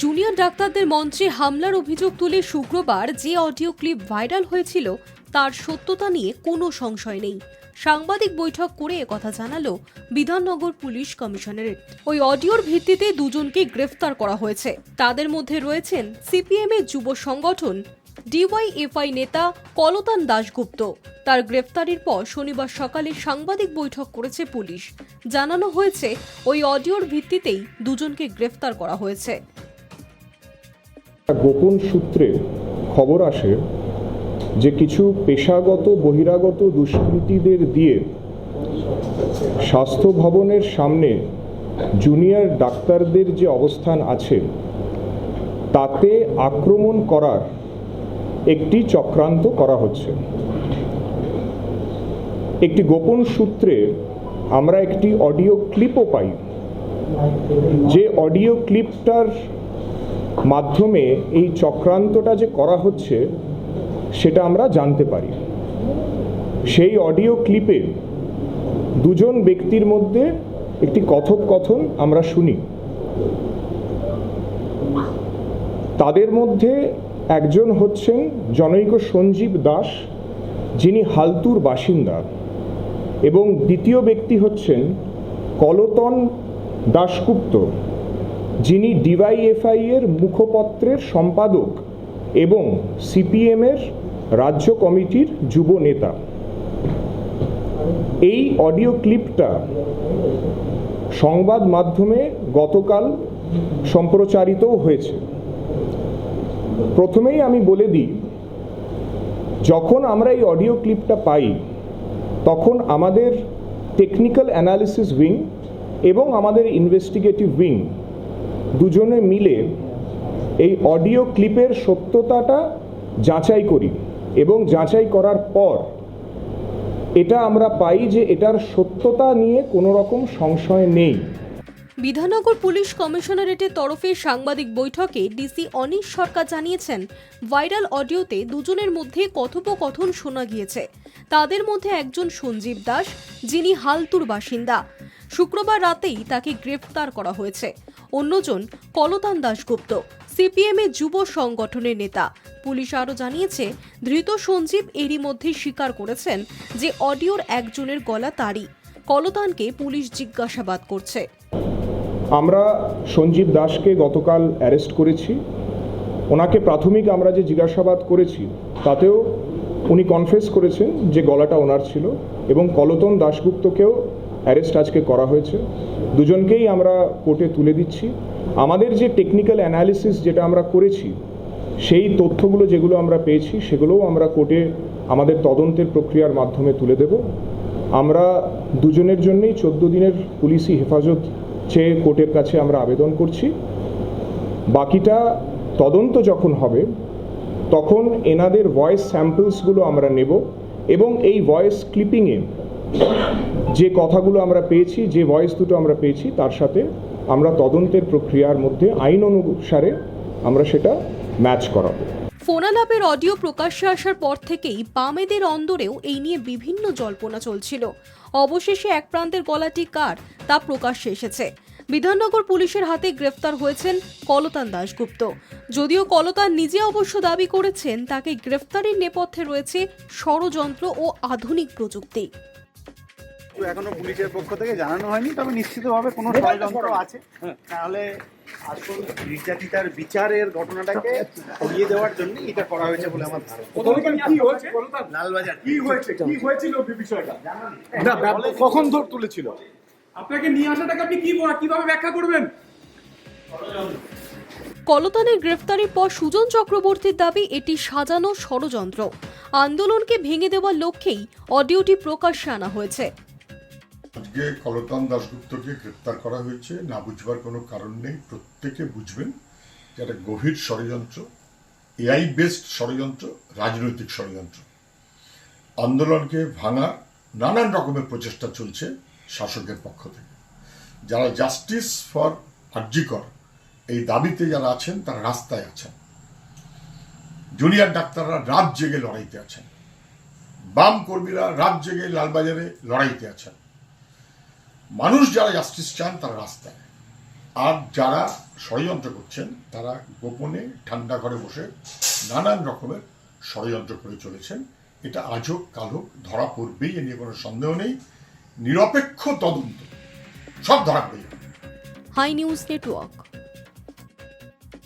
Junior ডাক্তারদের মঞ্চে হামলার অভিযোগ তুলে শুক্রবার যে অডিও ক্লিপ ভাইরাল হয়েছিল, তার সত্যতা নিয়ে কোনো সংশয় নেই। সাংবাদিক বৈঠক করে কথা জানালো বিধাননগর পুলিশ কমিশনারেট। ওই অডিওর ভিত্তিতে দুজনকে গ্রেফতার করা হয়েছে। তাদের মধ্যে রয়েছেন সিপিএম এর যুব সংগঠন, ডিওয়াইএফআই নেতা কলতান দাশগুপ্ত। তার গ্রেফতারির পর শনিবার সকালে সাংবাদিক বৈঠক করেছে পুলিশ। জানানো হয়েছে, ওই অডিওর ভিত্তিতেই দুজনকে গ্রেফতার করা হয়েছে। গোপন সূত্রে খবর আসে যে কিছু পেশাগত, বহিরাগত দুষ্কৃতীদের দিয়ে স্বাস্থ্য ভবনের সামনে জুনিয়র ডাক্তারদের যে অবস্থান আছে, তাতে আক্রমণ করার একটি চক্রান্ত করা হচ্ছে। একটি গোপন সূত্রে আমরা একটি অডিও ক্লিপও পাই। যে অডিও ক্লিপটার মাধ্যমে এই চক্রান্তটা যে করা হচ্ছে, সেটা আমরা জানতে পারি। সেই অডিও ক্লিপে দুজন ব্যক্তির মধ্যে একটি কথোপকথন আমরা শুনি। তাদের মধ্যে একজন হচ্ছেন জনৈক সঞ্জীব দাস, যিনি হালতুর বাসিন্দা, এবং দ্বিতীয় ব্যক্তি হচ্ছেন কলতন দাশগুপ্ত। যিনি ডিওয়াইএফআই এর মুখপত্রের সম্পাদক এবং সিপিএমের রাজ্য কমিটির যুব নেতা। এই অডিও ক্লিপটা সংবাদ মাধ্যমে গতকাল সম্প্রচারিতও হয়েছে। প্রথমেই আমি বলে দিই, যখন আমরা এই অডিও ক্লিপটা পাই, তখন আমাদের টেকনিক্যাল অ্যানালিসিস উইং এবং আমাদের ইনভেস্টিগেটিভ উইং দুজনে মিলে এই অডিও ক্লিপের সত্যতাটা যাচাই করি এবং যাচাই করার পর এটা আমরা পাই যে এটার সত্যতা নিয়ে কোনো রকম সংশয় নেই। বিধাননগর পুলিশ কমিশনারেটের তরফে সাংবাদিক বৈঠকে ডিসি অনিশ সরকার জানিয়েছেন, ভাইরাল অডিওতে দুজনের মধ্যে কথোপকথন শোনা গিয়েছে। তাদের মধ্যে একজন সঞ্জীব দাস, যিনি হালতুর বাসিন্দা। শুক্রবার রাতেই তাকে গ্রেফতার করা হয়েছে। অন্যজন কলতান দাশগুপ্ত, সিপিএম এর যুব সংগঠনের নেতা। পুলিশ আরও জানিয়েছে, ধৃত সঞ্জীব এরই মধ্যে স্বীকার করেছেন যে অডিওর একজনের গলা তারই। কলতানকে পুলিশ জিজ্ঞাসাবাদ করছে। আমরা সঞ্জীব দাসকে গতকাল অ্যারেস্ট করেছি। ওনাকে প্রাথমিক আমরা যে জিজ্ঞাসাবাদ করেছি, তাতেও উনি কনফেস করেছেন যে গলাটা ওনার ছিল এবং কলতন দাশগুপ্তকেও অ্যারেস্ট আজকে করা হয়েছে। দুজনকেই আমরা কোর্টে তুলে দিচ্ছি। আমাদের যে টেকনিক্যাল অ্যানালিসিস যেটা আমরা করেছি, সেই তথ্যগুলো যেগুলো আমরা পেয়েছি, সেগুলোও আমরা কোর্টে আমাদের তদন্তের প্রক্রিয়ার মাধ্যমে তুলে দেব। আমরা দুজনের জন্যই চোদ্দ দিনের পুলিশি হেফাজত চেয়ে কোর্টের কাছে আমরা আবেদন করছি। বাকিটা তদন্ত যখন হবে, তখন এনাদের ভয়েস স্যাম্পলসগুলো আমরা নেব এবং এই ভয়েস ক্লিপিংয়ে যে কথাগুলো আমরা পেয়েছি, যে ভয়েস দুটো আমরা পেয়েছি, তার সাথে আমরা তদন্তের প্রক্রিয়ার মধ্যে আইন অনুসারে আমরা সেটা ম্যাচ করাবো। ফোনালাপের অডিও প্রকাশ্যে আসার পর থেকেই বামেদের অন্দরেও এই নিয়ে বিভিন্ন জল্পনা চলছিল। অবশেষে এক প্রান্তের গলাটি কার তা প্রকাশ্যে এসেছে। বিধাননগর পুলিশের হাতে গ্রেফতার হয়েছেন কলতান দাশগুপ্ত। যদিও কলতান নিজে অবশ্য দাবি করেছেন, তাকে গ্রেফতারির নেপথ্যে রয়েছে ষড়যন্ত্র ও আধুনিক প্রযুক্তি। এখনও পুলিশের পক্ষ থেকে জানানো হয়নি তবে নিশ্চিতভাবে কোনো ষড়যন্ত্র আছে। তাহলে আসল নির্যাতিতার বিচারের ঘটনাটাকে সরিয়ে দেওয়ার জন্য এটা করা হয়েছে বলে আমার ধারণা। কি হয়েছে? লালবাজার। কি হয়েছে? কি হয়েছিল বিষয়টা? না কখন ধর তুলেছিল? আপনাকে নিয়ে আসাটাকে আপনি কি কীভাবে ব্যাখ্যা করবেন? কলতানের গ্রেফতারির পর সুজন চক্রবর্তীর দাবি এটি সাজানো ষড়যন্ত্র। আন্দোলনকে ভেঙে দেওয়ার লক্ষ্যেই অডিওটি প্রকাশ্যে আনা হয়েছে। আজকে কলতান দাশগুপ্তকে গ্রেপ্তার করা হয়েছে। না বুঝবার কোনো কারণ নেই। প্রত্যেকে বুঝবেন যে একটা গভীর ষড়যন্ত্র, এআই বেসড ষড়যন্ত্র, রাজনৈতিক ষড়যন্ত্র। আন্দোলনকে ভাঙার নানান রকমের প্রচেষ্টা চলছে শাসকের পক্ষ থেকে। যারা জাস্টিস ফর আর্জিকর এই দাবিতে যারা আছেন, তারা রাস্তায় আছেন। জুনিয়র ডাক্তাররা রাত জেগে লড়াইতে আছেন। বাম কর্মীরা রাত জেগে লালবাজারে লড়াইতে আছেন। মানুষ যারা জাস্টিস চান, তারা রাস্তায়। আর যারা ষড়যন্ত্র করছেন, তারা গোপনে, ঠান্ডা ঘরে বসে নানান রকমের ষড়যন্ত্র করে চলেছেন। এটা আজ হোক, কাল হোক, ধরা পড়বেই, এ নিয়ে কোনো সন্দেহ নেই। নিরপেক্ষ তদন্ত, সব ধরা পড়ে যাবে। High news network.